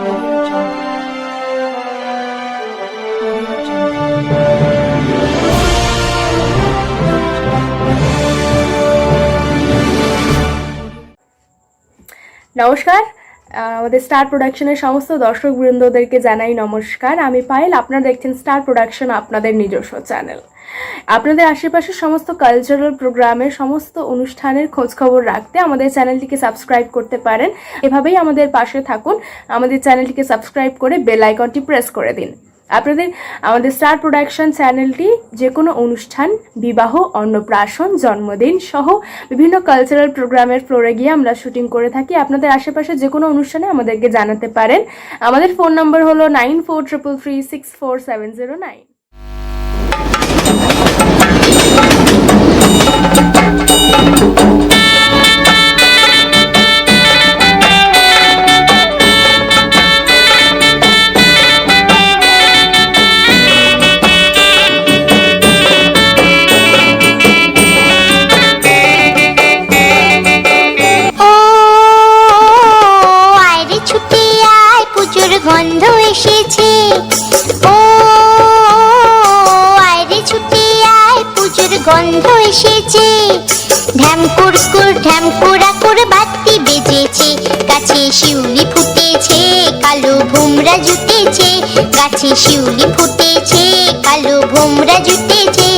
নমস্কার। আমাদের স্টার প্রোডাকশনের সমস্ত দর্শক বৃন্দদেরকে জানাই নমস্কার। আমি পায়েল, আপনারা দেখছেন স্টার প্রোডাকশন, আপনাদের নিজস্ব চ্যানেল। আপনাদের আশেপাশের সমস্ত কালচারাল প্রোগ্রামের সমস্ত অনুষ্ঠানের খোঁজ খবর রাখতে আমাদের চ্যানেলটিকে সাবস্ক্রাইব করতে পারেন। এভাবেই আমাদের পাশে থাকুন। আমাদের চ্যানেলটিকে সাবস্ক্রাইব করে বেল আইকনটি প্রেস করে দিন। আপনাদের, আমাদের স্টার প্রোডাকশন চ্যানেলটি যে কোনো অনুষ্ঠান, বিবাহ, অন্নপ্রাশন, জন্মদিন সহ বিভিন্ন কালচারাল প্রোগ্রামের ফ্লোরে গিয়ে আমরা শুটিং করে থাকি। আপনাদের আশেপাশে যে কোনো অনুষ্ঠানে আমাদেরকে জানাতে পারেন। আমাদের ফোন নম্বর হলো nine four triple three six four seven zero nine thank you জুটেছে গাছে শিউলি ফুটেছে কালো ভুমরা জুটেছে।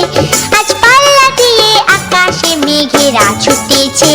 আজ পাল্লা দিয়ে আকাশে মেঘেরা ছুটেছে।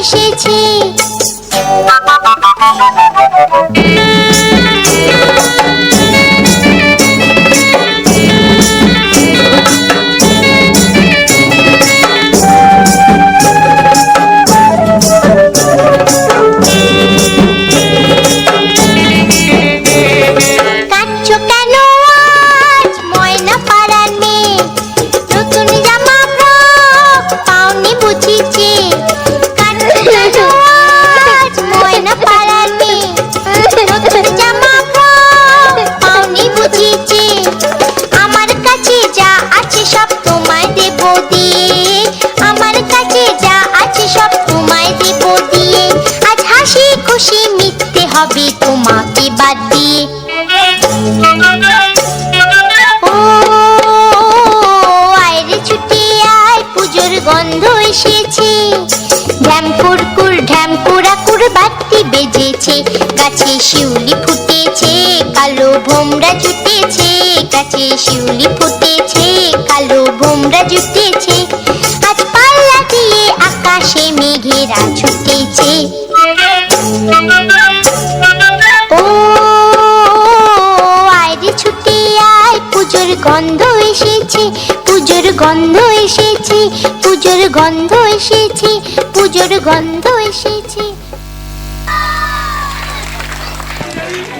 এসেছে। বেজেছে গাছে শিউলি ফুটেছে, কালো ভোমরা জুটেছে, গাছে শিউলি ফুটেছে, কালো ভোমরা জুটেছে। আজ পাল্লা দিয়ে আকাশে মেঘেরা ছুটেছে। ও আয়রে ছুটে আয়, পুজোর গন্ধ এসেছে, পুজোর গন্ধ এসেছে, পুজোর গন্ধ এসেছে, পুজোর গন্ধ এসেছে।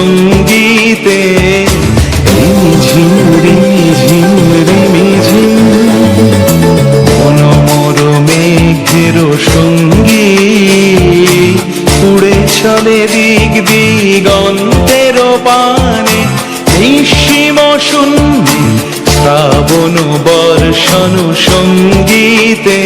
সঙ্গীতে। ঝিম রিমি ঝিম রিমি ঝিম মেঘের সঙ্গী উড়ে চলে দিক দিগন্তের পানে। নিঃসীম শূন্যে শ্রাবণ বর্ষণ সঙ্গীতে।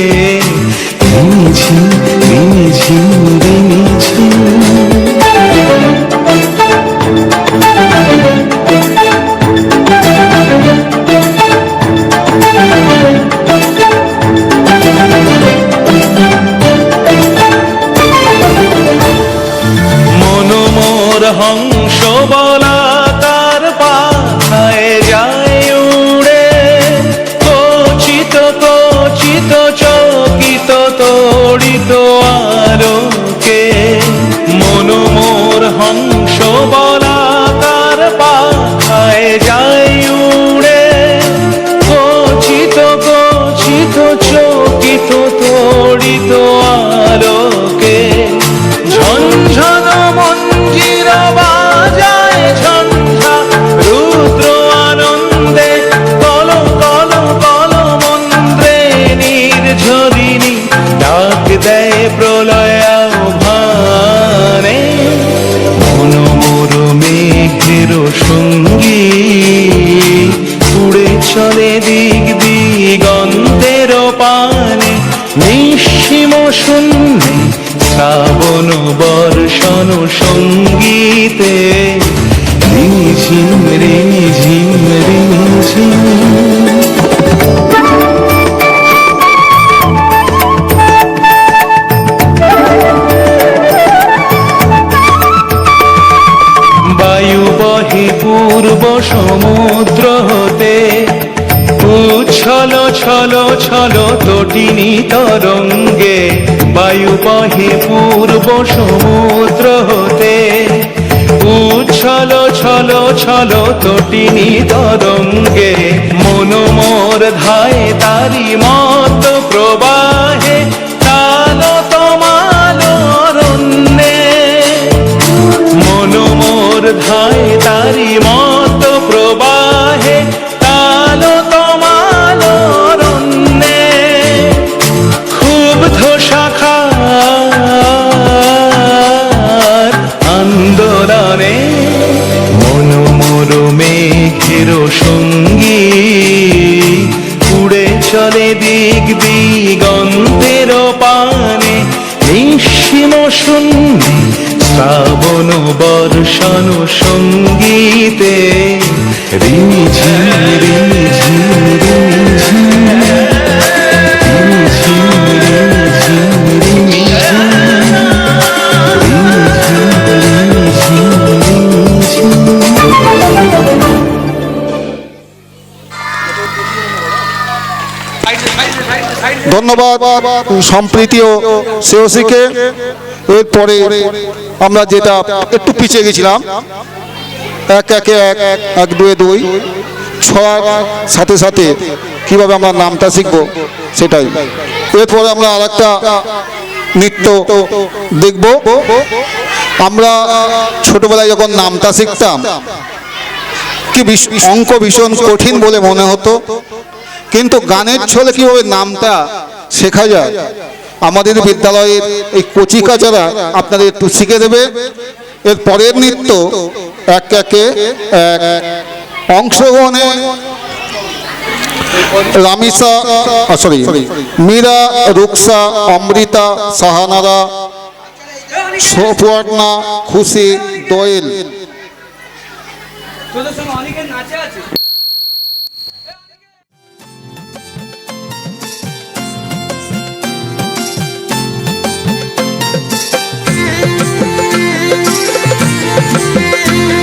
চলে দিক দিগন্তের পানে নিঃসীম শূন্যে শ্রাবণ বর্ষণ সঙ্গীতে রিঝিম রিঝিম রিঝিম উচ্ছল ছল ছল তটিনী তরঙ্গে, বায়ু বহে পূর্ব সমুদ্র হতে। উচ্ছল, ছল ছল তটিনী তরঙ্গে, মনোমর ধায় তারি মত প্রবাহে তালো তোমাল অরণ্যে। মনোমোর ধায় তারি মত ধন্যবাদ সম্প্রীতীয় সেওসিকে এরপরে আমরা যেটা একটু পিছিয়ে গেছিলাম, এক একে এক এক দুয়ে দুই ছড়ার সাথে সাথে কীভাবে আমরা নামটা শিখব সেটাই। এরপরে আমরা আর একটা নৃত্য দেখব। আমরা ছোটবেলায় যখন নামটা শিখতাম, কি অঙ্ক ভীষণ কঠিন বলে মনে হতো। কিন্তু গানের ছলে কীভাবে নামটা শেখা যায়? আমাদের বিদ্যালয়ের এই কচিকাচারা আপনাদের একটু শিখে দেবে। এর পরের নৃত্য এক একে এক অংশগ্রহণে রামিসা সরি মীরা, রুকসা, অমৃতা, সাহানারা সোপর্ণা খুশি, দোয়েল। অনেকের নাচে আছে।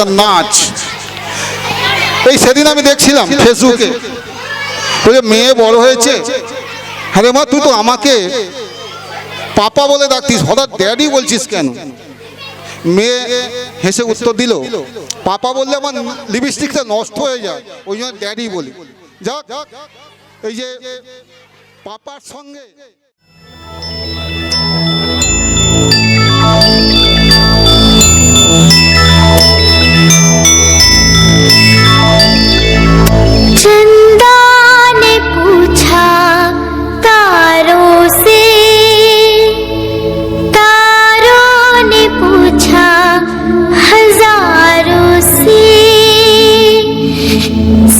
একটা নাচ এই সেদিন আমি দেখছিলাম ফেসবুকে। বলে মেয়ে বড় হয়েছে। আরে মা, তুই তো আমাকে পাপা বলে ডাকতিস, হঠাৎ ড্যাডি বলছিস কেন? মেয়ে হেসে উত্তর দিল, পাপা বললে আমার লিপস্টিকটা নষ্ট হয়ে যায়, ওই জন্য ড্যাডি বলি। যাক, এই যে পাপার সঙ্গে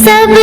सब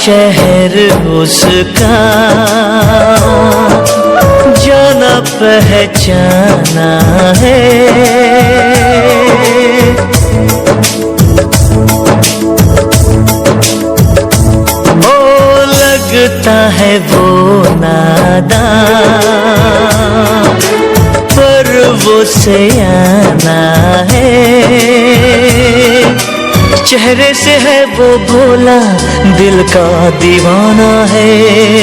शहर उसका। जाना पहचाना है। ओ लगता है वो नादान पर वो सयाना है। चेहरे से है वो भोला दिल का दीवाना है।